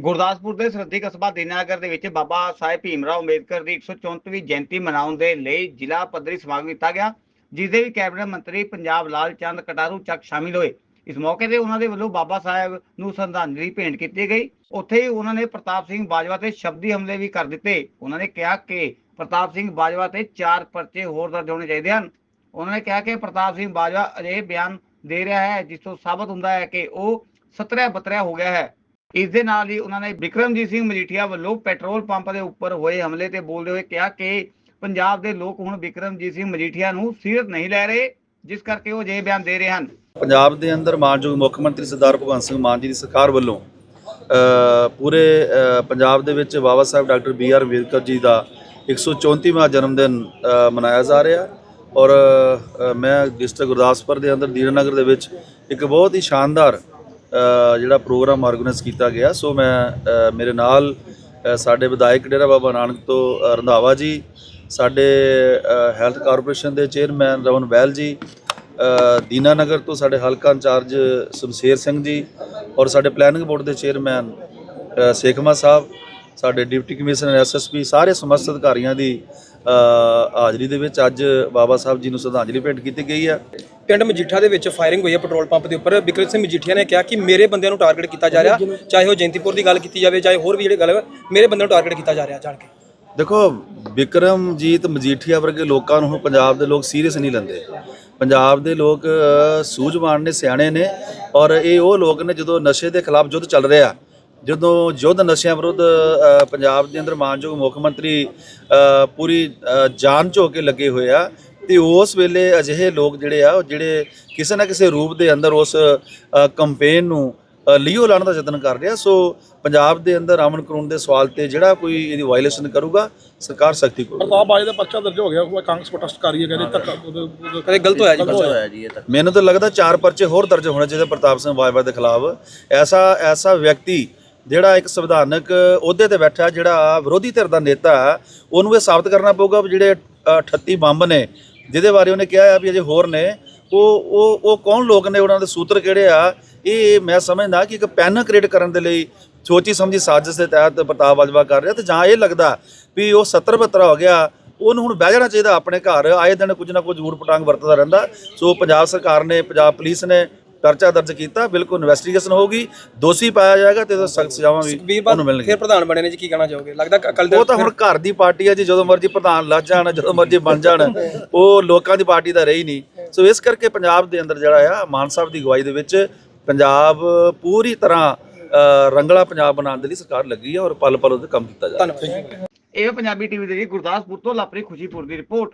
ਗੁਰਦਾਸਪੁਰ ਦੇ ਸਰਹੱਦੀ ਕਸਬਾ ਦੀਨਾਨਗਰ ਦੇ ਵਿੱਚ ਬਾਬਾ ਸਾਹਿਬ ਭੀਮਰਾਓ ਅੰਬੇਦਕਰ ਦੀ 134ਵੀਂ ਜਯੰਤੀ ਮਨਾਉਣ ਦੇ ਲਈ ਜ਼ਿਲ੍ਹਾ ਪੱਧਰੀ ਸਮਾਗਮ ਕੀਤਾ ਗਿਆ, ਜਿਸ ਦੇ ਵਿੱਚ ਕੈਬਨਿਟ ਮੰਤਰੀ ਪੰਜਾਬ ਲਾਲ ਚੰਦ ਕਟਾਰੂ ਚੱਕ ਸ਼ਾਮਿਲ ਹੋਏ। ਇਸ ਮੌਕੇ ਤੇ ਉਹਨਾਂ ਦੇ ਵੱਲੋਂ ਬਾਬਾ ਸਾਹਿਬ ਨੂੰ ਸ਼ਰਧਾਂਜਲੀ ਭੇਂਟ ਕੀਤੀ ਗਈ। ਉੱਥੇ ਹੀ ਉਹਨਾਂ ਨੇ ਪ੍ਰਤਾਪ ਸਿੰਘ ਬਾਜਵਾ ਤੇ ਸ਼ਬਦੀ ਹਮਲੇ ਵੀ ਕਰ ਦਿੱਤੇ। ਉਹਨਾਂ ਨੇ ਕਿਹਾ ਕਿ ਪ੍ਰਤਾਪ ਸਿੰਘ ਬਾਜਵਾ ਤੇ ਚਾਰ ਪਰਚੇ ਹੋਰ ਦਰਜ ਹੋਣੇ ਚਾਹੀਦੇ ਹਨ। ਉਹਨਾਂ ਨੇ ਕਿਹਾ ਕਿ ਪ੍ਰਤਾਪ ਸਿੰਘ ਬਾਜਵਾ ਅਜਿਹੇ ਬਿਆਨ ਦੇ ਰਿਹਾ ਹੈ, ਜਿਸ ਤੋਂ ਸਾਬਤ ਹੁੰਦਾ ਹੈ ਕਿ ਉਹ ਸਤਰਿਆ ਬਤਰਿਆ ਹੋ ਗਿਆ ਹੈ। ਇਸ ਦੇ ਨਾਲ ਹੀ ਉਹਨਾਂ ਨੇ ਵਿਕਰਮਜੀਤ ਸਿੰਘ ਮਜੀਠੀਆ ਵੱਲੋਂ ਪੈਟਰੋਲ ਪੰਪ ਦੇ ਉੱਪਰ ਹੋਏ ਹਮਲੇ ਤੇ ਬੋਲਦੇ ਹੋਏ ਕਿਹਾ ਕਿ ਪੰਜਾਬ ਦੇ ਲੋਕ ਹੁਣ ਵਿਕਰਮਜੀਤ ਸਿੰਘ ਮਜੀਠੀਆ ਨੂੰ ਸੀਰੀਅਸ ਨਹੀਂ ਲੈ ਰਹੇ, ਜਿਸ ਕਰਕੇ ਉਹ ਅਜਿਹੇ ਬਿਆਨ ਦੇ ਰਹੇ ਹਨ। ਪੰਜਾਬ ਦੇ ਅੰਦਰ ਮਾਨਯੋਗ ਮੁੱਖ ਮੰਤਰੀ ਸਰਦਾਰ ਭਗਵੰਤ ਸਿੰਘ ਮਾਨ ਜੀ ਦੀ ਸਰਕਾਰ ਵੱਲੋਂ ਪੂਰੇ ਪੰਜਾਬ ਦੇ ਵਿੱਚ Baba Sahib doctor B R Ambedkar ji ਦਾ 134ਵਾਂ ਜਨਮ ਦਿਨ ਮਨਾਇਆ ਜਾ ਰਿਹਾ ਔਰ ਮੈਂ ਡਿਸਟ੍ਰਿਕਟ ਗੁਰਦਾਸਪੁਰ ਦੇ ਅੰਦਰ ਦੀਨਾਨਗਰ ਦੇ ਵਿੱਚ ਇੱਕ ਬਹੁਤ ਹੀ ਸ਼ਾਨਦਾਰ ਜਿਹੜਾ ਪ੍ਰੋਗਰਾਮ ਆਰਗੇਨਾਈਜ਼ ਕੀਤਾ ਗਿਆ ਸੋ ਮੈਂ ਮੇਰੇ ਨਾਲ ਸਾਡੇ ਵਿਧਾਇਕ ਡੇਰਾ ਬਾਬਾ ਨਾਨਕ ਤੋਂ ਰੰਧਾਵਾ ਜੀ ਸਾਡੇ ਹੈਲਥ ਕਾਰਪੋਰੇਸ਼ਨ ਦੇ ਚੇਅਰਮੈਨ ਰਵਨ ਬੈਲ ਜੀ ਅ, ਦੀਨਾਨਗਰ ਤੋਂ ਸਾਡੇ ਹਲਕਾ ਇੰਚਾਰਜ ਸ਼ਮਸ਼ੇਰ ਸਿੰਘ ਜੀ ਔਰ ਸਾਡੇ ਪਲੈਨਿੰਗ ਬੋਰਡ ਦੇ ਚੇਅਰਮੈਨ ਸੇਖਮਾ ਸਾਹਿਬ ਸਾਡੇ ਡਿਪਟੀ ਕਮਿਸ਼ਨਰ ਐਸਐਸਪੀ ਸਾਰੇ ਸਮਸਤ ਅਧਿਕਾਰੀਆਂ ਦੀ ਹਾਜ਼ਰੀ ਦੇ ਵਿੱਚ ਅੱਜ ਬਾਬਾ ਸਾਹਿਬ ਜੀ ਨੂੰ ਸ਼ਰਧਾਂਜਲੀ ਭੇਂਟ ਕੀਤੀ ਗਈ ਹੈ। ਪਿੰਡ ਮਜੀਠਾ ਦੇ ਵਿੱਚ ਫਾਇਰਿੰਗ ਹੋਈ ਹੈ ਪੈਟਰੋਲ ਪੰਪ ਦੇ ਉੱਪਰ। ਬਿਕਰਮ ਸਿੰਘ ਮਜੀਠੀਆ ਨੇ ਕਿਹਾ ਕਿ ਮੇਰੇ ਬੰਦਿਆਂ ਨੂੰ ਟਾਰਗੇਟ ਕੀਤਾ ਜਾ ਰਿਹਾ ਚਾਹੇ ਉਹ ਜੈਂਤੀਪੁਰ ਦੀ ਗੱਲ ਕੀਤੀ ਜਾਵੇ ਚਾਹੇ ਹੋਰ ਵੀ ਜਿਹੜੇ ਗੱਲ ਹੈ, ਮੇਰੇ ਬੰਦਿਆਂ ਨੂੰ ਟਾਰਗੇਟ ਕੀਤਾ ਜਾ ਰਿਹਾ ਜਾਣ ਕੇ। ਦੇਖੋ ਬਿਕਰਮਜੀਤ ਮਜੀਠੀਆ ਵਰਗੇ ਲੋਕਾਂ ਨੂੰ ਹੁਣ ਪੰਜਾਬ ਦੇ ਲੋਕ ਸੀਰੀਅਸ ਨਹੀਂ ਲੈਂਦੇ। ਪੰਜਾਬ ਦੇ ਲੋਕ ਸੂਝਵਾਨ ਨੇ ਸਿਆਣੇ ਨੇ ਔਰ ਇਹ ਉਹ ਲੋਕ ਨੇ ਜਦੋਂ ਨਸ਼ੇ ਦੇ ਖਿਲਾਫ ਯੁੱਧ ਚੱਲ ਰਿਹਾ ਜਦੋਂ ਯੁੱਧ ਨਸ਼ਿਆਂ ਵਿਰੁੱਧ ਪੰਜਾਬ ਦੇ ਅੰਦਰ ਮਾਨਯੋਗ ਮੁੱਖ ਮੰਤਰੀ ਪੂਰੀ ਜਾਨ ਝੋ ਕੇ ਲੱਗੇ ਹੋਏ ਆ ਤੇ ਉਸ ਵੇਲੇ ਅਜਿਹੇ ਲੋਕ ਜਿਹੜੇ ਆ ਉਹ ਜਿਹੜੇ ਕਿਸੇ ਨਾ ਕਿਸੇ ਰੂਪ ਦੇ ਅੰਦਰ ਉਸ ਕੰਪੇਨ ਨੂੰ ਲੀਓ ਲਾਉਣ ਦਾ ਯਤਨ ਕਰ ਰਿਹਾ। ਸੋ ਪੰਜਾਬ ਦੇ ਅੰਦਰ ਅਮਨ ਕਾਨੂੰਨ ਦੇ ਸਵਾਲ ਤੇ ਜਿਹੜਾ ਕੋਈ ਇਹਦੀ ਵਾਇਲੇਸ਼ਨ ਕਰੂਗਾ ਸਰਕਾਰ ਸਖਤੀ ਕਰੂਗੀ। ਪ੍ਰਤਾਪ ਬਾਜੇ ਦਾ ਪਰਚਾ ਦਰਜ ਹੋ ਗਿਆ ਉਹ ਕਾਂਗਰਸ ਪ੍ਰੋਟੈਸਟ ਕਰ ਰਹੀ ਹੈ ਕਹਿੰਦੇ ਧੱਕਾ ਉਹਦੇ- ਉਹਦੇ- ਕਦੇ ਗਲਤ ਹੋਇਆ ਜੀ ਪਰਚਾ ਮੈਨੂੰ ਤਾਂ ਲੱਗਦਾ ਚਾਰ ਪਰਚੇ ਹੋਰ ਦਰਜ ਹੋਣੇ ਚਾਹੀਦੇ ਪ੍ਰਤਾਪ ਸਿੰਘ ਬਾਜਵਾ ਦੇ ਖਿਲਾਫ। ਐਸਾ ਐਸਾ ਵਿਅਕਤੀ ਜਿਹੜਾ ਇੱਕ ਸੰਵਿਧਾਨਕ ਅਹੁਦੇ ਤੇ ਬੈਠਾ ਜਿਹੜਾ ਵਿਰੋਧੀ ਧਿਰ ਦਾ ਨੇਤਾ ਉਹਨੂੰ ਇਹ ਸਾਬਤ ਕਰਨਾ ਪਊਗਾ ਵੀ ਜਿਹੜੇ ਅ, 38 ਬੰਬ ਨੇ ਜਿਹਦੇ ਬਾਰੇ ਉਹਨੇ ਕਿਹਾ ਆ ਵੀ ਅਜੇ ਹੋਰ ਨੇ, ਉਹ ਉਹ ਉਹ ਕੌਣ ਲੋਕ ਨੇ, ਉਹਨਾਂ ਦੇ ਸੂਤਰ ਕਿਹੜੇ ਆ? ਇਹ ਮੈਂ ਸਮਝਦਾ ਕਿ ਇੱਕ ਪੈਨ ਕ੍ਰੀਏਟ ਕਰਨ ਦੇ ਲਈ ਸੋਚੀ ਸਮਝੀ ਸਾਜ਼ਿਸ਼ ਦੇ ਤਹਿਤ ਪ੍ਰਤਾਪ ਬਾਜਵਾ ਕਰ ਰਿਹਾ ਤੇ ਜਾਂ ਇਹ ਲੱਗਦਾ ਵੀ ਉਹ 70 72 ਹੋ ਗਿਆ, ਉਹਨੂੰ ਹੁਣ ਬਹਿ ਜਾਣਾ ਚਾਹੀਦਾ ਆਪਣੇ ਘਰ, ਆਏ ਦਿਨ ਕੁਝ ਨਾ ਕੁਝ ਊਟ ਪਟਾਂਗ ਵਰਤਦਾ ਰਹਿੰਦਾ। ਸੋ ਪੰਜਾਬ ਸਰਕਾਰ ਨੇ, ਪੰਜਾਬ ਪੁਲਿਸ ਨੇ ਪਰਚਾ ਦਰਜ ਕੀਤਾ ਬਿਲਕੁਲ ਇਨਵੈਸਟੀਗੇਸ਼ਨ ਹੋਊਗੀ ਦੋਸ਼ੀ ਪਾਇਆ ਜਾਏਗਾ ਤੇ ਸਖਤ ਸਜ਼ਾਵਾਂ ਵੀ ਉਹਨੂੰ ਮਿਲਣਗੀਆਂ। ਫਿਰ ਪ੍ਰਧਾਨ ਬਣੇ ਨੇ ਜੀ ਕੀ ਕਹਿਣਾ ਚਾਹੋਗੇ? ਲੱਗਦਾ ਕੱਲ ਦੇ ਉਹ ਤਾਂ ਹੁਣ ਘਰ ਦੀ ਪਾਰਟੀ ਹੈ ਜੀ ਜਦੋਂ ਮਰਜ਼ੀ ਪ੍ਰਧਾਨ ਲੱਜ ਜਾਣ ਜਦੋਂ ਮਰਜ਼ੀ ਬਣ ਜਾਣ ਉਹ ਲੋਕਾਂ ਦੀ ਪਾਰਟੀ ਤਾਂ ਰਹੀ ਨਹੀਂ। ਸੋ ਇਸ ਕਰਕੇ ਪੰਜਾਬ ਦੇ ਅੰਦਰ ਜਿਹੜਾ ਆ ਮਾਨ ਸਾਹਿਬ ਦੀ ਅਗਵਾਈ ਦੇ ਵਿੱਚ ਪੰਜਾਬ ਪੂਰੀ ਤਰ੍ਹਾਂ ਰੰਗਲਾ ਪੰਜਾਬ ਬਣਾਉਣ ਦੇ ਲਈ ਸਰਕਾਰ ਲੱਗੀ ਹੈ ਔਰ ਪਲ ਪਲ ਉਹਦੇ ਕੰਮ ਕੀਤਾ ਜਾ ਰਿਹਾ। ਹੈ ਧੰਨਵਾਦ। ਇਹ ਪੰਜਾਬੀ ਟੀਵੀ ਦੇ ਲਈ ਗੁਰਦਾਸਪੁਰ ਤੋਂ ਲਾਪਰੀ ਖੁਸ਼ੀਪੁਰ ਦੀ ਰਿਪੋਰਟ।